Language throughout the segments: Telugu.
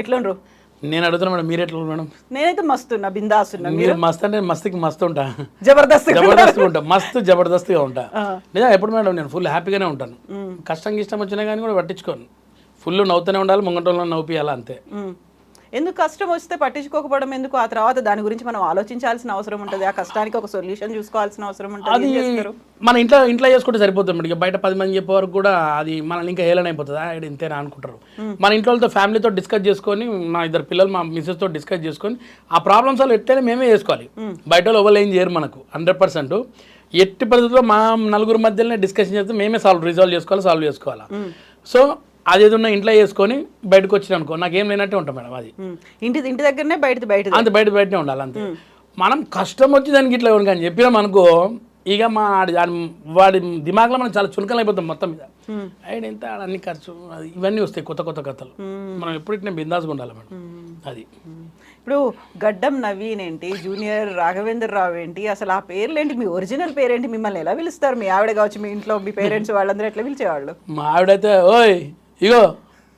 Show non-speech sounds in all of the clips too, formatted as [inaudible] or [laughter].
ఎట్లుండ్రు? నేను అడుగుతున్నా మేడం మీరు ఎట్లా మేడం? నేనైతే మస్తున్నా బిందాస్తున్నా మీరు మస్త్ అంటే మస్తుకి మస్తు ఉంటా. జబర్దస్త్ జబర్దస్త్గా ఉంటా మస్తు జబర్దస్త్గా ఉంటా. నిజం ఎప్పుడు మేడం నేను ఫుల్ హ్యాపీగానే ఉంటాను. కష్టం ఇష్టం వచ్చినా కానీ కూడా పట్టించుకోను. ఫుల్ నవ్వుతూనే ఉండాలి ముంగటంలో నవ్వుపియాలి అంతే. ఎందుకు కష్టం వస్తే పట్టించుకోకపోవడం ఎందుకు? ఆ తర్వాత దాని గురించి మనం ఆలోచించాల్సిన అవసరం ఉంటుంది. ఆ కష్టానికి ఒక సొల్యూషన్ చూసుకోవాల్సిన అవసరం ఉంటుంది? మన ఇంట్లో ఇంట్లో చేసుకుంటే సరిపోతుంది బయట పది మంది చెప్పే వరకు కూడా అది మనల్ని ఇంకా హేళన అయిపోతుంది. ఇంతేనా అనుకుంటారు. మన ఇంట్లో ఫ్యామిలీతో డిస్కస్ చేసుకొని మా ఇద్దరు పిల్లలు మా మిస్సెస్తో డిస్కస్ చేసుకొని ఆ ప్రాబ్లమ్స్ వాళ్ళు ఎట్టైనా మేమే చేసుకోవాలి. బయట వాళ్ళు ఎవరు ఏం చేయరు మనకు. హండ్రెడ్ పర్సెంట్ ఎట్టి పరిస్థితుల్లో మా నలుగురు మధ్యలోనే డిస్కషన్ చేస్తే మేమే సాల్వ్ రిజాల్వ్ చేసుకోవాలి సాల్వ్ చేసుకోవాలి. సో అది ఏదన్నా ఇంట్లో చేసుకొని బయటకు వచ్చిన అనుకో నాకేం లేనట్టే ఉంటాం మేడం అది. ఇంటి ఇంటి దగ్గరనే బయట బయట అంత బయట బయటనే ఉండాలి అంతే. మనం కష్టం వచ్చి దానికి ఇట్లా కానీ చెప్పినాం అనుకో ఇక మా వాడి దిమాగ్లో మనం చాలా చులకలు అయిపోతాం మొత్తం మీద. ఆయన ఎంత అన్ని ఖర్చు ఇవన్నీ వస్తాయి కొత్త కొత్త కథలు. మనం ఎప్పుడు ఇట్లా బిందాస్గా ఉండాలి మేడం. అది. ఇప్పుడు గడ్డం నవీన్ ఏంటి జూనియర్ రాఘవేంద్ర రావు ఏంటి అసలు ఆ పేర్లు ఏంటి మీ ఒరిజినల్ పేరేంటి మిమ్మల్ని ఎలా పిలుస్తారు? మీ ఆవిడ కావచ్చు మీ ఇంట్లో మీ పేరెంట్స్ [laughs] వాళ్ళందరూ ఎట్లా పిలిచేవాళ్ళు? మా ఆవిడైతే ఓయ్ ఇగో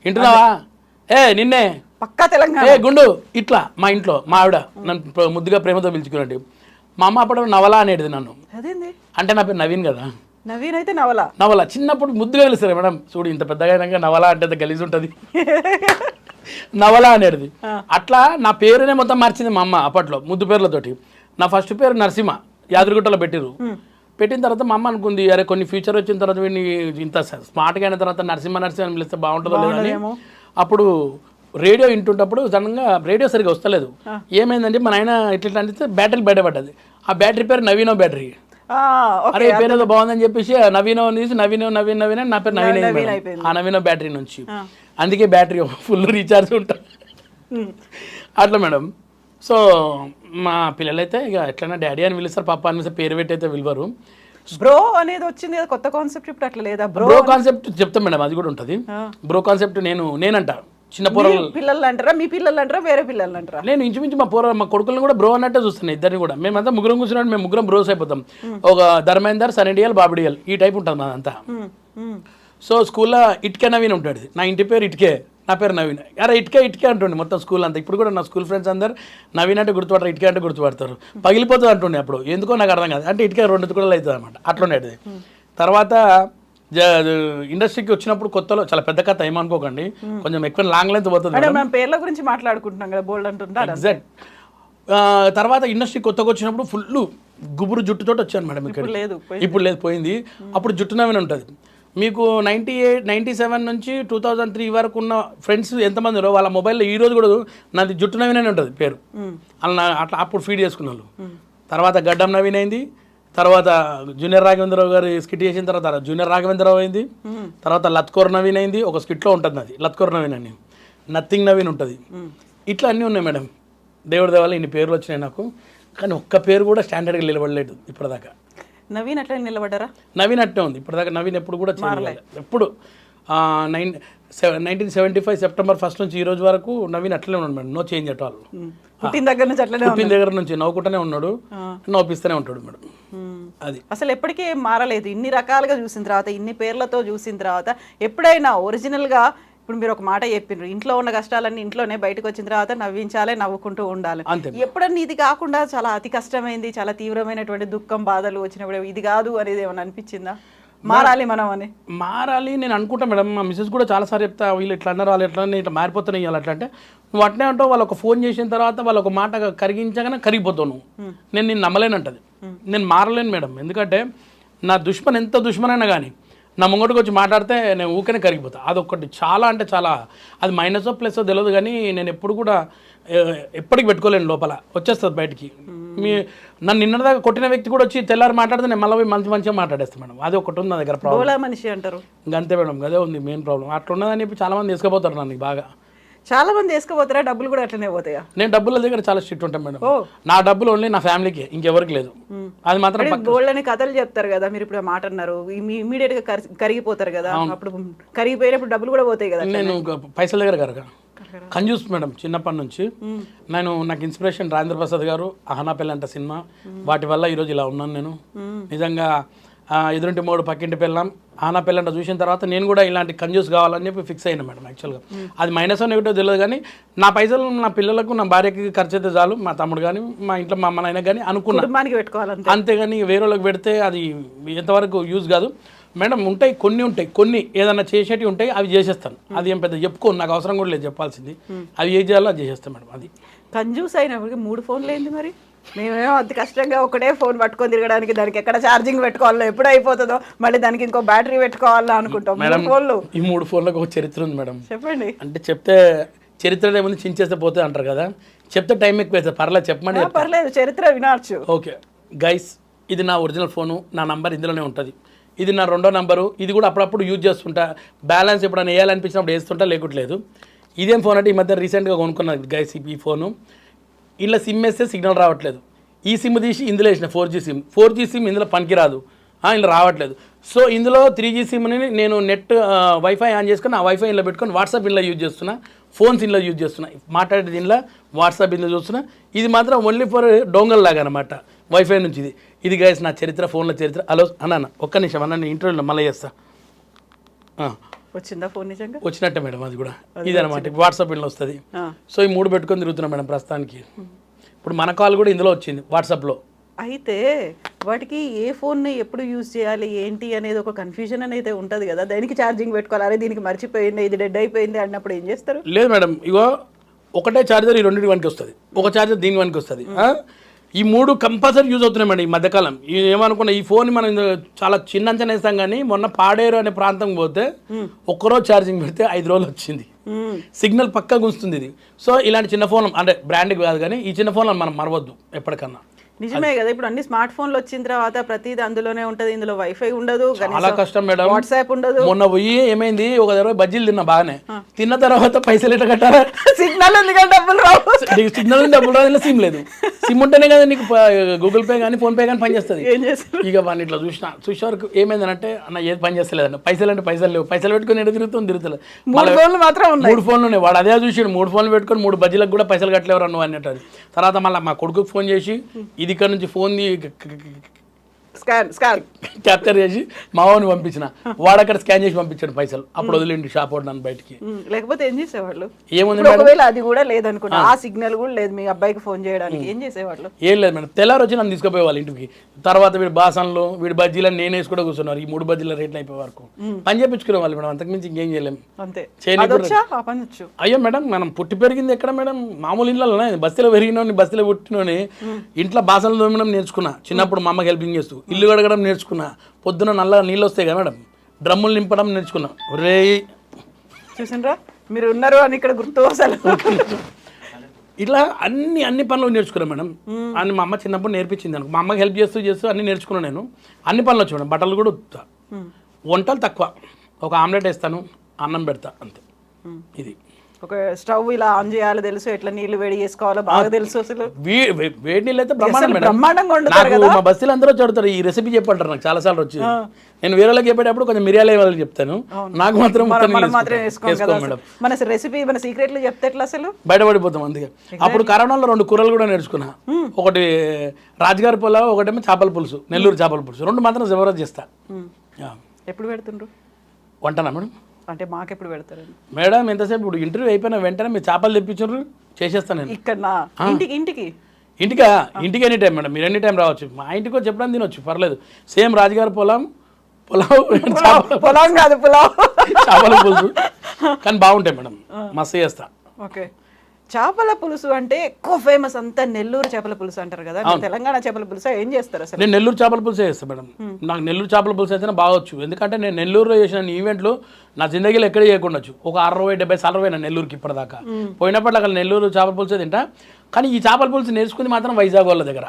వింటున్నావా? ఏ నిన్నే. పక్కా తెలంగాణ. ఏ గుండు ఇట్లా మా ఇంట్లో మా ఆవిడ నన్ను ముద్దుగా ప్రేమతో పిలుచుకున్నట్టు. మా అమ్మ అప్పుడు నవల అనేది నన్ను. అంటే నా పేరు నవీన్ కదా. నవీన్ అయితే నవల. నవల చిన్నప్పుడు ముద్దుగా పిలుస్తారు మేడం. చూడు ఇంత పెద్దగా అయినాక నవల అంటే అంత గలీజ్ ఉంటుంది. [laughs] నవల అనేది అట్లా నా పేరునే మొత్తం మార్చింది మా అమ్మ అప్పట్లో ముద్దు పేర్లతోటి. నా ఫస్ట్ పేరు నరసింహ యాదగిరిగుట్టలో పెట్టిరు పెట్టిన తర్వాత మా అమ్మ అనుకుంది అరే కొన్ని ఫ్యూచర్ వచ్చిన తర్వాత వీడిని ఇంత స్మార్ట్గా అయిన తర్వాత నరసింహ నరసింహ అని పిలిస్తే బాగుంటుందో లేదని అప్పుడు రేడియో వింటుంటప్పుడు సడన్గా రేడియో సరిగా వస్తలేదు. ఏమైందంటే మన ఆయన ఇట్లా అంటే బ్యాటరీ బయటపడ్డది. ఆ బ్యాటరీ పేరు నవీనో బ్యాటరీ. అరే పేరు ఏదో బాగుందని చెప్పేసి ఆ నవీనో తీసి నవీనో నవీన్ నవీన్ నా పేరు నవీన్. ఆ నవీనో బ్యాటరీ నుంచి. అందుకే బ్యాటరీ [laughs] ఫుల్ రీఛార్జ్ ఉంటా. అట్లా మేడం. సో మా పిల్లలైతే ఇక ఎట్లైనా డాడీ అని పిలుస్తారు పాప అని పేరు పెట్టి అయితే పిలవరు. బ్రో అనేది వచ్చింది కదా కొత్త కాన్సెప్ట్ ఇప్పుడు అట్లా లేదా? బ్రో బ్రో కాన్సెప్ట్ చెప్తాం మేడం అది కూడా ఉంటుంది. బ్రో కాన్సెప్ట్ నేను నేనంట. చిన్న పోరలు పిల్లలు అంటారా మీ పిల్లలు అంటారా వేరే పిల్లలు అంటారా? నేను ఇంచుమించు మా పోర మా కొడుకులను కూడా బ్రో అన్నట్టే చూస్తున్నాను ఇద్దరిని కూడా. మేమంతా ముగ్గురం కూర్చున్నాడు మేము ముగ్గురం బ్రోస్ అయిపోతాం. ఒక ధర్మేందర్ సనిడియల్ బాబిడియల్ ఈ టైప్ ఉంటుంది మాదంతా. సో స్కూల్లో ఇటుకే నవీన్ ఉంటాడు. నా ఇంటి పేరు ఇటుకే. నా పేరు నవీన్. అరే ఇటుకే ఇటుకే అంటుండే మొత్తం స్కూల్ అంతా. ఇప్పుడు కూడా నా స్కూల్ ఫ్రెండ్స్ అందరు నవీన్ అంటే గుర్తుపడతారు ఇటుకే అంటే గుర్తుపడతారు. పగిలిపోతుంది అంటుండే అప్పుడు. ఎందుకో నాకు అర్థం కాదు. అంటే ఇటుకే రెండు కూడా అవుతుంది అనమాట అట్లుండేది తర్వాత ఇండస్ట్రీకి వచ్చినప్పుడు కొత్తలో చాలా పెద్ద కథ ఏమనుకోకండి. కొంచెం ఎక్కువ లాంగ్ లెంత్ పోతుంది మనం పేర్ల గురించి మాట్లాడుకుంటున్నాం కదా బోల్డ్ అంటుంటారు? ఎగ్జాక్ట్ తర్వాత ఇండస్ట్రీ కొత్తగా వచ్చినప్పుడు ఫుల్ గుబురు జుట్టుతో వచ్చాను మేడం ఇక్కడ లేదు ఇప్పుడు లేదు పోయింది. అప్పుడు జుట్టు నవీన్ ఉంటుంది. మీకు నైంటీ ఎయిట్ నైంటీ సెవెన్ నుంచి టూ థౌజండ్ త్రీ వరకు ఉన్న ఫ్రెండ్స్ ఎంతమంది ఉన్నారో వాళ్ళ మొబైల్లో ఈ రోజు కూడా నాది జుట్టు నవీన్ అని ఉంటుంది పేరు. అలా అట్లా అప్పుడు ఫీడ్ చేసుకున్న వాళ్ళు. తర్వాత గడ్డం నవీన్ అయింది తర్వాత జూనియర్ రాఘవేంద్రరావు గారు స్కిట్ చేసిన తర్వాత జూనియర్ రాఘవేంద్రరావు అయింది తర్వాత లత్కోర్ నవీన్ అయింది ఒక స్కిట్లో ఉంటుంది అది లత్కోర్ నవీన్ అని. నథింగ్ నవీన్ ఉంటుంది. ఇట్లా అన్నీ ఉన్నాయి మేడం. దేవుడి దేవాల ఇన్ని పేర్లు వచ్చినాయి నాకు. కానీ ఒక్క పేరు కూడా స్టాండర్డ్గా నిలబడలేదు ఇప్పటిదాకా. నవీన్ అట్లా నిలబడ్డారా? నవీన్ అట్టే ఉంది. ఇప్పటిదాకా నవీన్ ఎప్పుడు కూడా చేయలేదు. ఎప్పుడు nine nineteen seventy five September first నుంచి ఈ రోజు వరకు నవీన్ అట్లనే ఉన్నాడు madam. No change at all. పుట్టిన దగ్గర నుంచి అట్లనే పుట్టిన దగ్గర నుంచి నవ్వుకుంటూనే ఉన్నాడు. నవ్విస్తూనే ఉంటాడు మేడం. అది. అసలు ఎప్పటికీ మారలేదు. ఇన్ని రకాలుగా చూసిన తర్వాత ఇన్ని పేర్లతో చూసిన తర్వాత ఎప్పుడైనా ఒరిజినల్గా ఇప్పుడు మీరు ఒక మాట చెప్పిండ్రు ఇంట్లో ఉన్న కష్టాలన్నీ ఇంట్లోనే బయటకు వచ్చిన తర్వాత నవ్వించాలి నవ్వుకుంటూ ఉండాలి. ఎప్పుడన్నా ఇది కాకుండా చాలా అతి కష్టమైంది చాలా తీవ్రమైనటువంటి దుఃఖం బాధలు వచ్చినప్పుడు ఇది కాదు అనేది ఏమైనా అనిపించిందా? మారాలి మనం అని. మారాలి నేను అనుకుంటా మేడం. మా మిస్సెస్ కూడా చాలాసార్లు చెప్తా వీళ్ళు ఇట్లా అన్నారు వాళ్ళు ఎట్లా ఇట్లా మారిపోతున్నాయి ఇవాళ అట్లా అంటే నువ్వు అట్నే అంటావు వాళ్ళు ఒక ఫోన్ చేసిన తర్వాత వాళ్ళు ఒక మాట కరిగించగానే కరిగిపోతావు నువ్వు. నేను నేను నమ్మలేనంటది. నేను మారలేను మేడం. ఎందుకంటే నా దుష్మన్ ఎంత దుష్మనైనా కానీ నా ముంగటికి వచ్చి మాట్లాడితే నేను ఊకనే కరిగిపోతా. అదొకటి చాలా అంటే చాలా. అది మైనస్ ప్లస్ తెలియదు కానీ నేను ఎప్పుడు కూడా ఎప్పటికి పెట్టుకోలేను లోపల. వచ్చేస్తుంది బయటికి. మీ నన్ను నిన్నదాకా కొట్టిన వ్యక్తి కూడా వచ్చి తెల్లారి మాట్లాడితే నేను మళ్ళీ మంచి మంచిగా మాట్లాడేస్తాను మేడం. అది ఒకటి ఉంది నా దగ్గర ప్రాబ్లం బోలా మనిషి అంటారు. అంతే మేడం. అదే ఉంది మెయిన్ ప్రాబ్లం అట్లా ఉన్నదని చెప్పి చాలా మంది తీసుకుపోతారు నన్ను బాగా. చాలా మంది వేసుకుపోతారా డబ్బులు కూడా అట్లనే పోతాయా? నేను డబ్బుల దగ్గర చాలా స్ట్రిక్ట్ ఉంటాను మేడం. నా డబ్బులు ఓన్లీ నా ఫ్యామిలీకి ఇంకెవరికి లేదు. అది మాత్రం గోల్డ్ అని కథలు చెప్తారు కదా మీరు ఇప్పుడు మాట అన్నారు. ఇమీడియట్గా కరి- కరిగిపోతారు కదా అప్పుడు కరిగిపోయినప్పుడు డబ్బులు కూడా పోతాయి కదా నేను పైసల దగ్గర కరగ. కంజూస్ మేడం చిన్నప్పటి నుంచి. నేను నాకు ఇన్స్పిరేషన్ రాజేంద్ర ప్రసాద్ గారు అహనా పెళ్ళంట సినిమా. వాటి వల్ల ఈరోజు ఇలా ఉన్నాను నేను. నిజంగా ఎదురింటి మూడు పక్కింటి పిల్లం ఆనా పిల్లంట చూసిన తర్వాత నేను కూడా ఇలాంటి కంజ్యూస్ కావాలని చెప్పి ఫిక్స్ అయినా మేడం యాక్చువల్గా. అది మైనస్ అని ఏమిటో తెలియదు కానీ నా పైసలు నా పిల్లలకు నా భార్యకి ఖర్చు అయితే చాలు మా తమ్ముడు కానీ మా ఇంట్లో మా అమ్మ నాయన కానీ అనుకున్నా. కుటుంబానికి పెట్టుకోవాలంతే. అంతేగాని వేరే వాళ్ళకి పెడితే అది ఎంతవరకు యూజ్ కాదు. మేడం ఉంటాయి కొన్ని ఉంటాయి కొన్ని ఏదైనా చేసేటివి ఉంటాయి అవి చేసేస్తాను. అది ఏం పెద్ద చెప్పుకోను నాకు అవసరం కూడా లేదు చెప్పాల్సింది. అవి ఏం చేయాలో అది చేసేస్తాను మేడం అది. కంజూస్ అయినప్పటికీ మూడు ఫోన్లు ఏంది మరి? మేమేమో అంత కష్టంగా ఒకటే ఫోన్ పట్టుకొని తిరగడానికి దానికి ఎక్కడ ఛార్జింగ్ పెట్టుకోవాలో ఎప్పుడు అయిపోతుందో మళ్ళీ దానికి ఇంకో బ్యాటరీ పెట్టుకోవాలా అనుకుంటాం. మూడు ఫోన్లు. ఈ మూడు ఫోన్లకు ఒక చరిత్ర ఉంది మేడం. చెప్పండి. అంటే చెప్తే చరిత్ర ఏముంది? చించేస్తే పోతే అంటారు కదా. చెప్తే టైం ఎక్కువ అవుతుంది పర్లేదు చెప్పమని పర్లేదు చరిత్ర వినవచ్చు ఓకే. గైస్ ఇది నా ఒరిజినల్ ఫోను. నా నంబర్ ఇందులోనే ఉంటుంది. ఇది నా రెండో నంబరు. ఇది కూడా అప్పుడప్పుడు యూజ్ చేస్తుంటా. బ్యాలెన్స్ ఎప్పుడైనా వేయాలనిపించినప్పుడు వేస్తుంటా లేకుంటలేదు ఇదేం ఫోన్ అంటే ఈ మధ్య రీసెంట్గా కొనుక్కున్నది గైస్ ఈ ఫోను ఇలా సిమ్ వేస్తే సిగ్నల్ రావట్లేదు. ఈ సిమ్ తీసి ఇందులో వేసిన four G SIM four G SIM ఇందులో పనికిరాదు. ఆ, ఇందులో రావట్లేదు. సో ఇందులో త్రీ జీ సిమ్ని నేను నెట్ వైఫై ఆన్ చేసుకుని ఆ వైఫై ఇంట్లో పెట్టుకొని వాట్సాప్ ఇంట్లో యూజ్ చేస్తున్నా. ఫోన్స్ ఇంట్లో యూజ్ చేస్తున్నా. మాట్లాడే దీనిలో వాట్సాప్ ఇంట్లో చూస్తున్నా. ఇది మాత్రం ఓన్లీ ఫర్ డోంగల్ లాగా అనమాట వైఫై నుంచి ఇది. ఇది గైస్ నా చరిత్ర ఫోన్ల చరిత్ర. హలో అన్న ఒక్క నిమిషం అన్న నేను ఇంటర్వ్యూలో మళ్ళీ చేస్తా. వచ్చిందా ఫోన్ నిజంగా? వచ్చినట్టే మేడం అది కూడా. ఇది అనమాట వాట్సాప్ ఇంట్లో వస్తుంది. సో ఈ మూడు పెట్టుకొని తిరుగుతున్నా మేడం ప్రస్తుతానికి. ఇప్పుడు మన కాల్ కూడా ఇందులో వచ్చింది వాట్సాప్లో. అయితే వాటికి ఏ ఫోన్ని ఎప్పుడు యూజ్ చేయాలి ఏంటి అనేది ఒక కన్ఫ్యూజన్ అనేది ఉంటుంది కదా. దానికి ఛార్జింగ్ పెట్టుకోవాలి? అరే దీనికి మర్చిపోయింది ఇది డెడ్ అయిపోయింది అన్నప్పుడు ఏం చేస్తారు? లేదు మేడం ఇగో ఒకటే ఛార్జర్ ఈ రెండింటి వానికి వస్తుంది. ఒక ఛార్జర్ దీని వానికి వస్తుంది? ఈ మూడు కంపల్సరీ యూజ్ అవుతున్నాయి మేడం ఈ మధ్యకాలం. ఈ ఏమనుకున్నా ఈ ఫోన్ మనం చాలా చిన్న అంచనా వేస్తాం కానీ మొన్న పాడేరు అనే ప్రాంతం పోతే ఒక్కరోజు ఛార్జింగ్ పెడితే ఐదు రోజులు వచ్చింది. సిగ్నల్ పక్కా గుంస్తుంది ఇది. సో ఇలాంటి చిన్న ఫోన్ అంటే బ్రాండ్ కాదు కానీ ఈ చిన్న ఫోన్లను మనం మరవద్దు ఎప్పటికన్నా. నిజమే కదా ఇప్పుడు అన్ని స్మార్ట్ ఫోన్లు వచ్చిన తర్వాత ప్రతిదీ అందులోనే ఉంటది ఇందులో వైఫై ఉండదు చాలా కష్టం మేడం. వాట్సాప్ ఉండదు. మొన్న పోయి ఏమైంది ఒక దగ్గర బజ్జీలు తిన్నా బాగానే. తిన్న తర్వాత పైసలు ఎట్ట కట్టాలా? [laughs] సిగ్నల్ ఉంది డబ్బులు రావు. సిగ్నల్ ఉంది డబ్బులు రాదు సిమ్ లేదు. సిమ్ ఉంటేనే కదా నీకు గూగుల్ పే కానీ ఫోన్ పే కానీ పనిచేస్తుంది ఏం చేస్తారు? ఇక వాడిని ఇట్లా చూసిన. చూసే వరకు ఏమైందంటే అన్న ఏది పని చేస్తలేదన్న. పైసలు అంటే పైసలు లేవు. పైసలు పెట్టుకొని ఎటు తిరుగుతుంది తిరుగుతలేదు మూడు ఫోన్లు మాత్రం ఉన్నాయి. మూడు ఫోన్లు ఉన్నాయి. వాడు అదే చూసాడు. మూడు ఫోన్లు పెట్టుకొని మూడు బజ్జీలకు కూడా పైసలు కట్టలేవు నువ్వు అన్నట్టు తర్వాత మళ్ళీ మా కొడుకుకి ఫోన్ చేసి ఇది ఇక్కడ నుంచి ఫోన్ స్కాన్ స్కాన్. క్యాప్చర్ చేసి మా వాడిని పంపించిన. వాడు అక్కడ స్కాన్ చేసి పంపించాడు పైసలు. అప్పుడు వదిలేండి షాప్ వాడు బయటికి. లేకపోతే ఏం చేసేవాళ్ళు? ఏముంది ఒకవేళ అది కూడా లేదనుకున్నా ఆ. సిగ్నల్ కూడా లేదు మీ అబ్బాయికి ఫోన్ చేయడానికి. ఏం చేసేవాళ్ళు? ఏం లేదు మేడం. తెల్లారి వచ్చి నన్ను తీసుకుపోయే వాళ్ళ ఇంటికి. తర్వాత వీడి బాసన్లు వీడి బజ్జీలను నేను వేసి కూడా కూర్చున్నారు. ఈ మూడు బజ్జీల రేట్లు అయిపోయే వరకు. పని చేపించుకునే వాళ్ళు మేడం. అంతకుమించి ఇంకేం చేయలేము అంతే. అయ్యో మేడం మనం పుట్టి పెరిగింది ఎక్కడ మేడం? మామూలు ఇళ్ళలోనే బస్తీలో పెరిగినోని బస్తీలో పుట్టినోని ఇంట్లో బాసనలు తోమడం నేర్చుకున్నా. చిన్నప్పుడు మా అమ్మకి హెల్పింగ్ చేస్తూ. ఇల్లు కడగడం నేర్చుకున్నా. పొద్దున నల్ల నీళ్ళు వస్తాయి కదా మేడం. డ్రమ్ములు నింపడం నేర్చుకున్నా. రే చూసిండ్రా? మీరు ఉన్నారు అని ఇక్కడ గుర్తు అసలు. ఇట్లా అన్ని అన్ని పనులు నేర్చుకున్నా మేడం. అని మా అమ్మ చిన్నప్పుడు నేర్పించింది అనుకో. మా అమ్మకి హెల్ప్ చేస్తూ చేస్తూ అన్ని నేర్చుకున్నాను నేను. అన్ని పనులు వచ్చు మేడం బట్టలు కూడా వంటలు తక్కువ. ఒక ఆమ్లెట్ వేస్తాను అన్నం పెడతా అంతే. ఇది. ఒక స్టవ్ ఇలా ఆన్ చేయాలి తెలుసు ఎట్లా నీళ్ళు వేడి చేసుకోవాలో బాగా తెలుసు అసలు. వేడి నీళ్ళు అయితే బ్రహ్మాండంగా వండుతారు నాకు మా బస్సులు అందరూ చదువుతారు ఈ రెసిపీ చెప్పంటారు నాకు చాలా సార్లు వచ్చి. నేను వేరే వాళ్ళకి చెప్పేటప్పుడు కొంచెం మిరియాల వాళ్ళకి చెప్తాను. నాకు మాత్రం కదా మేడం. మన రెసిపీ మన సీక్రెట్లు చెప్తే ఎట్లా అసలు? బయటపడిపోతాం అందుకే. అప్పుడు కరోనాలో రెండు కూరలు కూడా నేర్చుకున్నా. ఒకటి రాజుగారి పులావ్ ఒకటేమో చేపల పులుసు నెల్లూరు చేపల పులుసు. రెండు మాత్రం జబర్దస్త్ చేస్తా. ఎప్పుడు పెడుతుండ్రు? వంటనా మేడం? అంటే మాకెప్పుడు పెడతారు? మేడం ఎంతసేపు ఇప్పుడు ఇంటర్వ్యూ అయిపోయిన వెంటనే మీరు చేపలు తెప్పించారు చేసేస్తాను నేను. ఇక్కడ నా ఇంటికి ఇంటికి? ఇంటికా? ఇంటికి ఎనీ టైం మేడం మీరు ఎనీ టైం రావచ్చు. మా ఇంటికి వచ్చి చెప్పడం తినొచ్చు పర్లేదు. సేమ్ రాజుగారి పొలం పొలం పొలం కాదు పొలం. చేపల పులుసు. కానీ బాగుంటాయి మేడం మస్తు చేస్తా. ఓకే. చేపల పులుసు అంటే ఎక్కువ ఫేమస్ అంతా నెల్లూరు చేపల పులుసు అంటారు కదా? తెలంగాణ చేపల పులుసు? ఏం చేస్తారు అసలు? నేను నెల్లూరు చేపల పులుసు చేస్తాను మేడం. నాకు నెల్లూరు చేపల పులుసు అయితేనే బాగొచ్చు. ఎందుకంటే నేను నెల్లూరులో చేసిన ఈవెంట్లు నా జిందగీలో ఎక్కడ చేయకుండా ఒక అరవై డెబ్బై సార్లు పోయినా నెల్లూరుకి ఇప్పటిదాకా. పోయినప్పుడు అక్కడ నెల్లూరు చేపల పులుసు తింటా. కానీ ఈ చేపల పులుసు నేర్చుకుంది మాత్రం వైజాగ్ వాళ్ళ దగ్గర.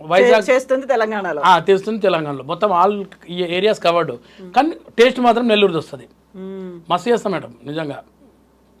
వైజాగ్ చేస్తుంది తెలంగాణలో. ఆ, తెస్తుంది తెలంగాణలో. మొత్తం ఆల్ ఏరియాస్ కవర్డ్. కానీ టేస్ట్ మాత్రం నెల్లూరుది వస్తుంది. మస్తు చేస్తాం మేడం నిజంగా.